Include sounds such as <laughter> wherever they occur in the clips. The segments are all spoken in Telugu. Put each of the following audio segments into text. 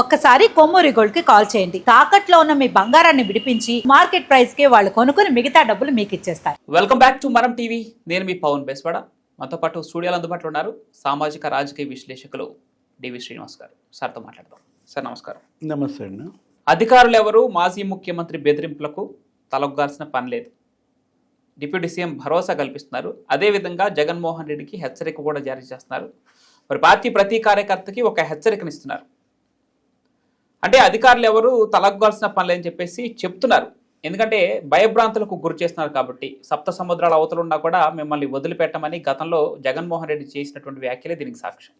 ఒక్కసారి కొమ్మూరి గోల్డ్కి కాల్ చేయండి. తాకట్లో ఉన్న మీ బంగారాన్ని విడిపించి మార్కెట్ ప్రైస్కి వాళ్ళు కొనుక్కుని మిగతా డబ్బులు మీకు ఇచ్చేస్తారు. వెల్కమ్ బ్యాక్ టు మనం టీవీ. నేను మీ పవన్ బెస్వాడ. మనతో పాటు స్టూడియోలో అందుబాటులో ఉన్నారు సామాజిక రాజకీయ విశ్లేషకులు డివి శ్రీనివాస్ గారు. సార్తో మాట్లాడదాం. సార్ నమస్కారం. నమస్తే అండి అధికారులు ఎవరు? మాజీ ముఖ్యమంత్రి బెదిరింపులకు తలొగ్గాల్సిన పని లేదు. డిప్యూటీ సీఎం భరోసా కల్పిస్తున్నారు. అదేవిధంగా జగన్మోహన్ రెడ్డికి హెచ్చరిక కూడా జారీ చేస్తున్నారు. మరి పార్టీ ప్రతి కార్యకర్తకి ఒక హెచ్చరికనిస్తున్నారు. అంటే అధికారులు ఎవరు తలగ్గాల్సిన పని లేదని చెప్పేసి చెప్తున్నారు. ఎందుకంటే భయభ్రాంతులకు గురి చేస్తున్నారు కాబట్టి సప్త సముద్రాల అవతలు ఉన్నా కూడా మిమ్మల్ని వదిలిపెట్టమని గతంలో జగన్మోహన్ రెడ్డి చేసినటువంటి వ్యాఖ్యలే దీనికి సాక్ష్యం.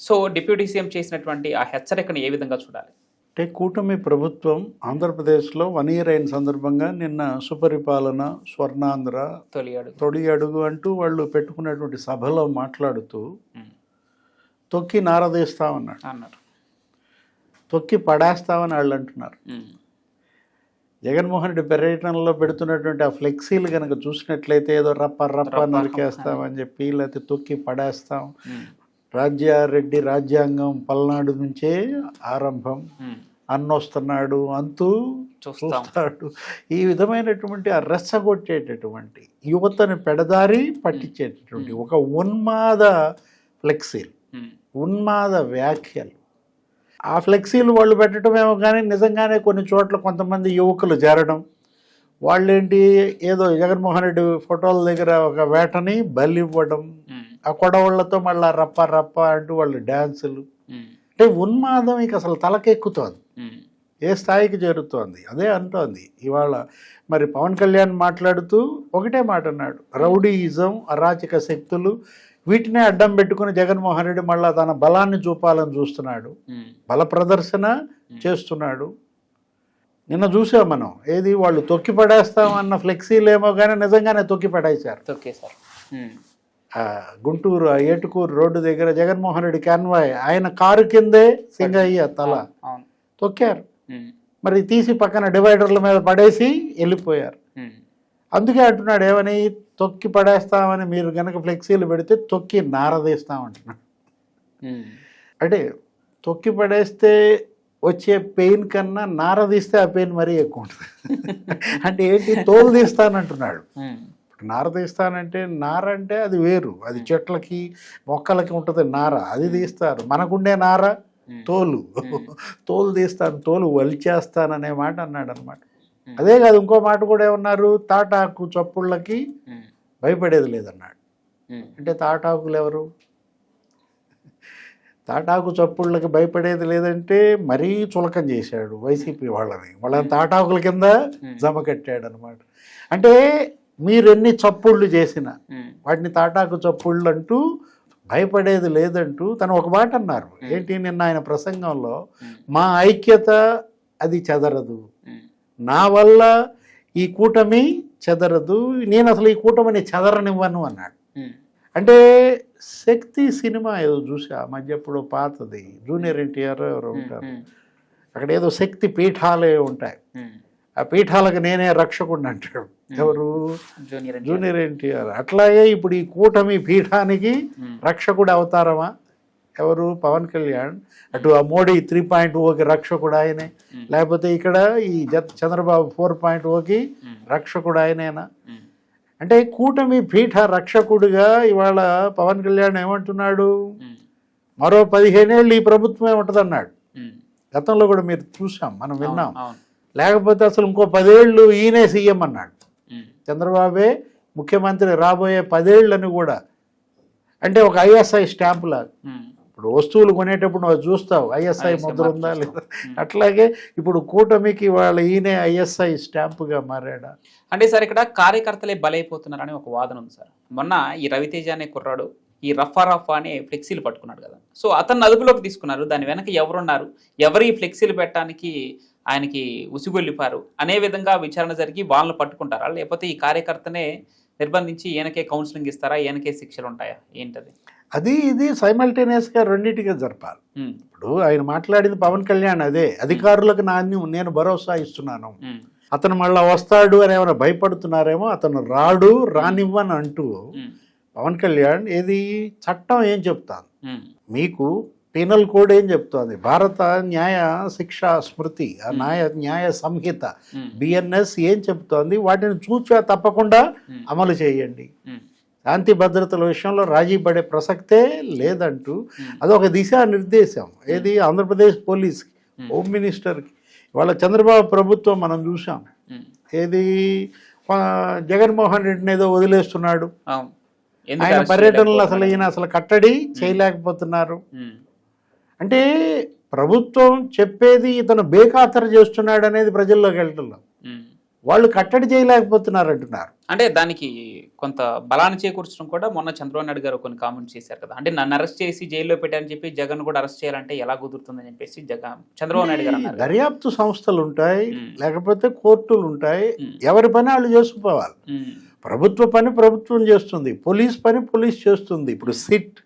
సో డిప్యూటీ సీఎం చేసినటువంటి ఆ హెచ్చరికను ఏ విధంగా చూడాలి? అంటే కూటమి ప్రభుత్వం ఆంధ్రప్రదేశ్లో వన్ ఇయర్ అయిన సందర్భంగా నిన్న సుపరిపాలన స్వర్ణాంధ్ర తొలి అడుగు. తొడి అడుగు అంటూ వాళ్ళు పెట్టుకున్నటువంటి సభలో మాట్లాడుతూ తొక్కి నారదీస్తామన్నాడు అన్నారు. తొక్కి పడేస్తామని వాళ్ళు అంటున్నారు. జగన్మోహన్ రెడ్డి పర్యటనలో పెడుతున్నటువంటి ఆ ఫ్లెక్సీలు కనుక చూసినట్లయితే ఏదో రప్ప రప్ప నరికేస్తామని చెప్పి లేకపోతే తొక్కి పడేస్తాం. రాజ్యారెడ్డి రాజ్యాంగం పల్నాడు నుంచే ఆరంభం. అన్నొస్తున్నాడు అంతూ చూస్తాం. చూస్తాడు. ఈ విధమైనటువంటి ఆ రెచ్చగొట్టేటటువంటి యువతను పెడదారి పట్టించేటటువంటి ఒక ఉన్మాద ఫ్లెక్సీలు. ఉన్మాద వ్యాఖ్యలు. ఆ ఫ్లెక్సీలు వాళ్ళు పెట్టడమేమో కానీ నిజంగానే కొన్ని చోట్ల కొంతమంది యువకులు చేరడం. వాళ్ళేంటి ఏదో జగన్మోహన్ రెడ్డి ఫోటోల దగ్గర ఒక వేటని బలి ఇవ్వడం. ఆ కొడవళ్ళతో మళ్ళీ రప్ప రప్ప అంటూ వాళ్ళు డ్యాన్సులు అంటే ఉన్మాదం ఇక అసలు తలకెక్కుతోంది. ఏ స్థాయికి చేరుతోంది? అదే అంటోంది. ఇవాళ మరి పవన్ కళ్యాణ్ మాట్లాడుతూ ఒకటే మాట అన్నాడు. రౌడీయిజం అరాచక శక్తులు వీటినే అడ్డం పెట్టుకుని జగన్మోహన్ రెడ్డి మళ్ళా తన బలాన్ని చూపాలని చూస్తున్నాడు. బల ప్రదర్శన చేస్తున్నాడు. నిన్న చూసాం మనం. ఏది? వాళ్ళు తొక్కి పడేస్తాం అన్న ఫ్లెక్సీలేమో కానీ నిజంగానే తొక్కి పడేశారు. తొక్కేశారు గుంటూరు ఏటుకూరు రోడ్డు దగ్గర జగన్మోహన్ రెడ్డి కాన్వాయ్ ఆయన కారు కిందే సింగయ్య తల. తొక్కారు. మరి తీసి పక్కన డివైడర్ల మీద పడేసి వెళ్ళిపోయారు. అందుకే అంటున్నాడు ఏమని? తొక్కి పడేస్తామని మీరు కనుక ఫ్లెక్సీలు పెడితే తొక్కి నారదీస్తామంటున్నాడు. అంటే తొక్కి పడేస్తే వచ్చే పెయిన్ కన్నా నారదీస్తే ఆ పెయిన్ మరీ ఎక్కువ ఉంటుంది. <laughs> అంటే ఏంటి? తోలు తీస్తానంటున్నాడు. ఇప్పుడు నార తీస్తానంటే నార అంటే అది వేరు. అది చెట్లకి మొక్కలకి ఉంటుంది నార. అది తీస్తారు. మనకుండే నార తోలు. తోలు తీస్తాను తోలు వలిచేస్తాననే మాట అన్నాడు అనమాట అదే కాదు ఇంకో మాట కూడా ఏమన్నారు? తాటాకు చప్పుళ్ళకి ఉమ్, భయపడేది లేదన్నాడు. ఉమ్, అంటే తాటాకులు ఎవరు? తాటాకు చప్పుళ్ళకి భయపడేది లేదంటే మరీ చులకం చేశాడు వైసీపీ వాళ్ళని. వాళ్ళని తాటాకుల కింద జమ కట్టాడు అనమాట అంటే మీరు ఎన్ని చప్పుళ్ళు చేసినా వాటిని తాటాకు చప్పుళ్ళు అంటూ భయపడేది లేదంటూ తను ఒక మాట అన్నారు. ఏంటి? నిన్న ఆయన ప్రసంగంలో మా ఐక్యత అది చెదరదు. నా వల్ల ఈ కూటమి చెదరదు నేను అసలు ఈ కూటమిని చెదరనివ్వను అన్నాడు. అంటే శక్తి సినిమా ఏదో చూసా మధ్య ఎప్పుడో పాతది. జూనియర్ ఎన్టీఆర్ ఎవరు ఉంటారు. అక్కడ ఏదో శక్తి పీఠాలే ఉంటాయి. ఆ పీఠాలకు నేనే రక్షకుడిని అంటాడు. ఎవరు? జూనియర్ ఎన్టీఆర్. అట్లాగే ఇప్పుడు ఈ కూటమి పీఠానికి రక్షకుడు అవతారమా? ఎవరు? పవన్ కళ్యాణ్. అటు ఆ మోడీ త్రీ పాయింట్ ఓకి రక్షకుడు ఆయనే. లేకపోతే ఇక్కడ ఈ చంద్రబాబు ఫోర్ పాయింట్ ఓకి రక్షకుడు ఆయనేనా? అంటే కూటమి పీఠ రక్షకుడిగా ఇవాళ పవన్ కళ్యాణ్ ఏమంటున్నాడు? మరో పదిహేనేళ్ళు ఈ ప్రభుత్వమే ఉంటుందన్నాడు. ఉమ్, గతంలో కూడా మీరు చూసాం మనం విన్నాం. లేకపోతే అసలు ఇంకో పదేళ్ళు ఈయనే సీఎం అన్నాడు. చంద్రబాబే ముఖ్యమంత్రి రాబోయే పదేళ్ళని కూడా అంటే ఒక ఐఎస్ఐ స్టాంప్ లాగా ఇప్పుడు వస్తువులు కొనేటప్పుడు నువ్వు చూస్తావు ఐఎస్ఐ ముద్ర ఉందా లేదా. <laughs> అట్లాగే ఇప్పుడు కూటమికి వాళ్ళ ఈయనే ఐఎస్ఐ స్టాంపుగా మారాడా? అంటే సార్ ఇక్కడ కార్యకర్తలే బలైపోతున్నారని ఒక వాదన ఉంది సార్. మొన్న ఈ రవితేజ అనే కుర్రాడు ఈ రఫా రఫా అనే ఫ్లెక్సీలు పట్టుకున్నాడు కదా. సో అతన్ని అదుపులోకి తీసుకున్నారు దాని వెనక ఎవరున్నారు ఎవరు ఈ ఫ్లెక్సీలు పెట్టడానికి ఆయనకి ఉసిగొల్లిపారు అనే విధంగా విచారణ జరిగి వాళ్ళని పట్టుకుంటారా? లేకపోతే ఈ కార్యకర్తనే నిర్బంధించి ఈయనకే కౌన్సిలింగ్ ఇస్తారా? ఈయనకే శిక్షలు ఉంటాయా? ఏంటది? అది ఇది సైమల్టేనియస్గా రెండింటిగా జరపాలి. ఇప్పుడు ఆయన మాట్లాడింది పవన్ కళ్యాణ్ అదే. అధికారులకు నాన్ని నేను భరోసా ఇస్తున్నాను. అతను మళ్ళా వస్తాడు అని ఏమైనా భయపడుతున్నారేమో అతను రాడు రానివ్వని అంటూ పవన్ కళ్యాణ్ ఏది చట్టం ఏం చెప్తాను? మీకు పీనల్ కోడ్ ఏం చెప్తోంది? భారత న్యాయ శిక్ష స్మృతి ఆ న్యాయ న్యాయ సంహిత బిఎన్ఎస్ ఏం చెప్తోంది? వాటిని చూచా తప్పకుండా అమలు చేయండి. శాంతి భద్రతల విషయంలో రాజీ పడే ప్రసక్తే లేదంటూ ఉమ్, అదొక దిశా నిర్దేశం ఏది ఆంధ్రప్రదేశ్ పోలీస్కి Hmm. హోమ్ మినిస్టర్కి. ఇవాళ చంద్రబాబు ప్రభుత్వం మనం చూసాం ఏది? జగన్మోహన్ రెడ్డిని ఏదో వదిలేస్తున్నాడు. ఆయన పర్యటనలు అసలు? ఈయన అసలు కట్టడి చేయలేకపోతున్నారు. అంటే ప్రభుత్వం చెప్పేది ఇతను బేఖాతరు చేస్తున్నాడు అనేది ప్రజల్లోకి వెళ్ళటంలో. వాళ్ళు కట్టడి చేయలేకపోతున్నారు అంటున్నారు అంటే దానికి కొంత బలాన్ని చేకూర్చడం కూడా మొన్న చంద్రబాబు నాయుడు గారు కొన్ని కామెంట్స్ చేశారు కదా. అంటే నన్ను అరెస్ట్ చేసి జైల్లో పెట్టారని చెప్పి జగన్ కూడా అరెస్ట్ చేయాలంటే ఎలా కుదురుతుందని చెప్పేసి జగన్ చంద్రబాబు నాయుడు గారు. దర్యాప్తు సంస్థలు ఉంటాయి. లేకపోతే కోర్టులు ఉంటాయి ఎవరి పని వాళ్ళు చేసుకుపోవాలి ప్రభుత్వ పని ప్రభుత్వం చేస్తుంది పోలీస్ పని పోలీస్ చేస్తుంది. ఇప్పుడు సిట్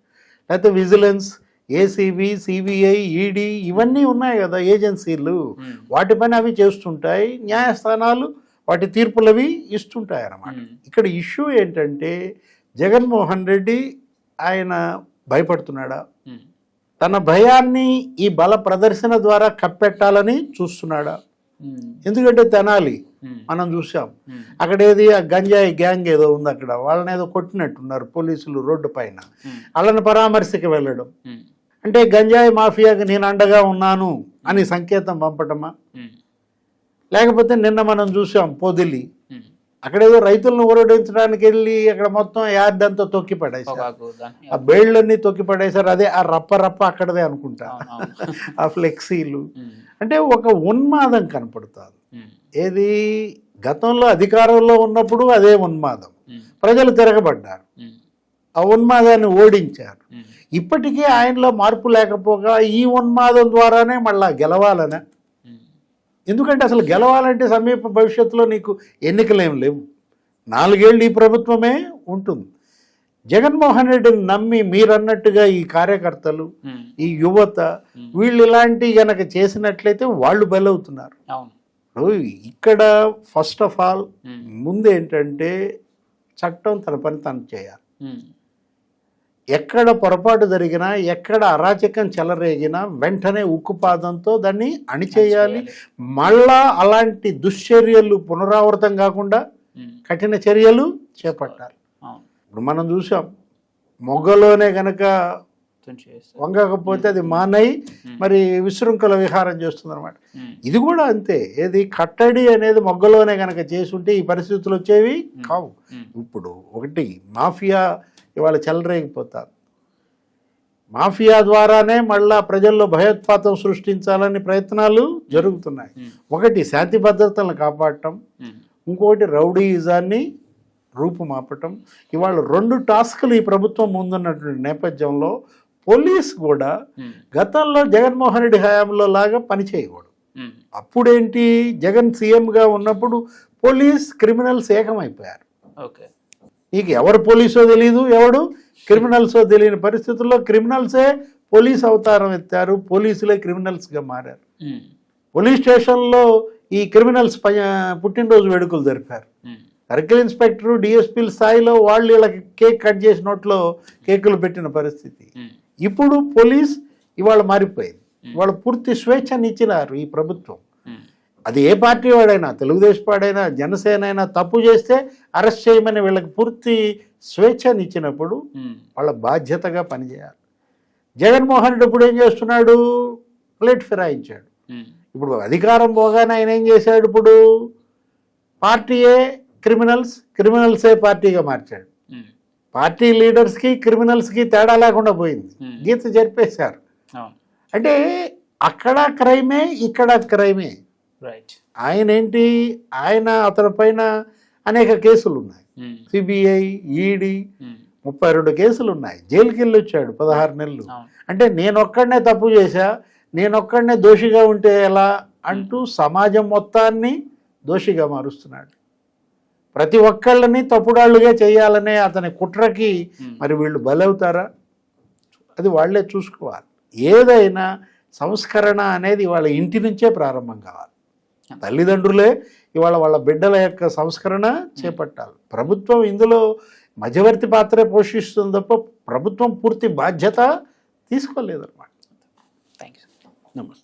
లేకపోతే విజిలెన్స్ ఏసీబీ సిబిఐ ఈడీ ఇవన్నీ ఉన్నాయి కదా ఏజెన్సీలు. వాటి పని అవి చేస్తుంటాయి న్యాయస్థానాలు వాటి తీర్పులు అవి ఇస్తుంటాయి అన్నమాట ఇక్కడ ఇష్యూ ఏంటంటే జగన్మోహన్ రెడ్డి ఆయన భయపడుతున్నాడా? తన భయాన్ని ఈ బల ప్రదర్శన ద్వారా కప్పెట్టాలని చూస్తున్నాడా? ఎందుకంటే తెనాలి మనం చూసాం. అక్కడ ఏది ఆ గంజాయి గ్యాంగ్ ఏదో ఉంది అక్కడ. వాళ్ళని ఏదో కొట్టినట్టున్నారు పోలీసులు రోడ్డు పైన. వాళ్ళని పరామర్శకి వెళ్ళడం. అంటే గంజాయి మాఫియాకి నేను అండగా ఉన్నాను అని సంకేతం పంపటమా? లేకపోతే నిన్న మనం చూసాం పొదిలి. ఉమ్. అక్కడ ఏదో రైతులను ఊరడించడానికి వెళ్ళి అక్కడ మొత్తం యార్డ్ అంతా తొక్కి పడేశారు. ఆ బేళ్ళన్నీ తొక్కి పడేశారు. అదే ఆ రప్ప రప్ప అక్కడదే అనుకుంటా. ఆ ఫ్లెక్సీలు. అంటే ఒక ఉన్మాదం కనపడుతుంది. ఏది? గతంలో అధికారంలో ఉన్నప్పుడు అదే ఉన్మాదం. ప్రజలు తిరగబడ్డారు. ఆ ఉన్మాదాన్ని ఓడించారు. ఇప్పటికీ ఆయనలో మార్పు లేకపోగా ఈ ఉన్మాదం ద్వారానే మళ్ళా గెలవాలనే ఎందుకంటే అసలు గెలవాలంటే సమీప భవిష్యత్తులో నీకు ఎన్నికలేం లేవు. నాలుగేళ్ళు ఈ ప్రభుత్వమే ఉంటుంది. జగన్మోహన్ రెడ్డిని నమ్మి మీరన్నట్టుగా ఈ కార్యకర్తలు ఈ యువత. వీళ్ళు ఇలాంటి గనక చేసినట్లయితే వాళ్ళు బలవుతున్నారు. ఇక్కడ ఫస్ట్ ఆఫ్ ఆల్ ఉమ్, ముందు ఏంటంటే చట్టం తన పని తను చేయాలి. ఎక్కడ పొరపాటు జరిగినా ఎక్కడ అరాచకం చెలరేగినా వెంటనే ఉక్కుపాదంతో దాన్ని అణిచేయాలి. మళ్ళా అలాంటి దుశ్చర్యలు పునరావృతం కాకుండా కఠిన చర్యలు చేపట్టాలి. ఇప్పుడు మనం చూసాం మొగ్గలోనే గనక. వంగకపోతే అది మానై మరి విశృంఖల విహారం చేస్తుంది అనమాట ఇది కూడా అంతే. ఏది కట్టడి అనేది మొగ్గలోనే గనక చేసుంటే ఈ పరిస్థితులు వచ్చేవి కావు. ఇప్పుడు ఒకటి మాఫియా ఇవాళ చెలరేగిపోతారు. మాఫియా ద్వారానే మళ్ళా ప్రజల్లో భయోత్పాతం సృష్టించాలని ప్రయత్నాలు జరుగుతున్నాయి. ఒకటి శాంతి భద్రతలను కాపాడటం ఇంకోటి రౌడీయిజాన్ని రూపుమాపటం. ఇవాళ రెండు టాస్కులు ఈ ప్రభుత్వం ముందున్నటువంటి నేపథ్యంలో పోలీస్ కూడా గతంలో జగన్మోహన్ రెడ్డి హయాంలో లాగా పనిచేయకూడదు. అప్పుడేంటి? జగన్ సీఎంగా ఉన్నప్పుడు పోలీస్ క్రిమినల్స్ ఏకమైపోయారు. ఓకే. నీకు ఎవరు పోలీసో తెలియదు ఎవడు క్రిమినల్సో తెలియని పరిస్థితుల్లో క్రిమినల్సే పోలీస్ అవతారం ఎత్తారు పోలీసులే క్రిమినల్స్గా మారారు. పోలీస్ స్టేషన్లో ఈ క్రిమినల్స్ ప పుట్టినరోజు వేడుకలు జరిపారు. సర్కిల్ ఇన్స్పెక్టర్ డిఎస్పీల స్థాయిలో వాళ్ళు వీళ్ళకి కేక్ కట్ చేసి నోట్లో కేకులు పెట్టిన పరిస్థితి. ఇప్పుడు పోలీస్ ఇవాళ మారిపోయింది. ఇవాళ పూర్తి స్వేచ్ఛని ఇచ్చినారు ఈ ప్రభుత్వం. అది ఏ పార్టీ వాడైనా తెలుగుదేశం వాడైనా జనసేన అయినా తప్పు చేస్తే అరెస్ట్ చేయమని వీళ్ళకి పూర్తి స్వేచ్ఛని ఇచ్చినప్పుడు ఉమ్, వాళ్ళ బాధ్యతగా పనిచేయాలి. జగన్మోహన్ రెడ్డి ఇప్పుడు ఏం చేస్తున్నాడు? ప్లేట్ ఫిరాయించాడు. ఇప్పుడు అధికారం పోగానే ఆయన ఏం చేశాడు ఇప్పుడు? పార్టీయే క్రిమినల్స్ క్రిమినల్సే పార్టీగా మార్చాడు. పార్టీ లీడర్స్కి క్రిమినల్స్కి తేడా లేకుండా పోయింది. గీత జరిపేశారు. అంటే అక్కడ క్రైమే ఇక్కడ క్రైమే. ఆయన ఏంటి ఆయన అతని పైన అనేక కేసులు ఉన్నాయి ఉమ్, సిబిఐ ఈడీ ఉమ్, ముప్పై రెండు కేసులు ఉన్నాయి జైలుకి వెళ్ళి వచ్చాడు పదహారు నెలలు. అవును. అంటే నేనొక్కడనే తప్పు చేశా నేనొక్కడనే దోషిగా ఉంటే ఎలా అంటూ సమాజం మొత్తాన్ని దోషిగా మారుస్తున్నాడు. ప్రతి ఒక్కళ్ళని తప్పుడాళ్ళుగా చేయాలనే అతని కుట్రకి మరి వీళ్ళు బలవుతారా? అది వాళ్ళే చూసుకోవాలి. ఏదైనా సంస్కరణ అనేది వాళ్ళ ఇంటి నుంచే ప్రారంభం కావాలి. తల్లిదండ్రులే ఇవాళ వాళ్ళ బిడ్డల యొక్క సంస్కరణ చేపట్టాలి. ప్రభుత్వం ఇందులో మధ్యవర్తి పాత్రే పోషిస్తుంది తప్ప ప్రభుత్వం పూర్తి బాధ్యత తీసుకోలేదన్నమాట. థ్యాంక్ యూ నమస్తే.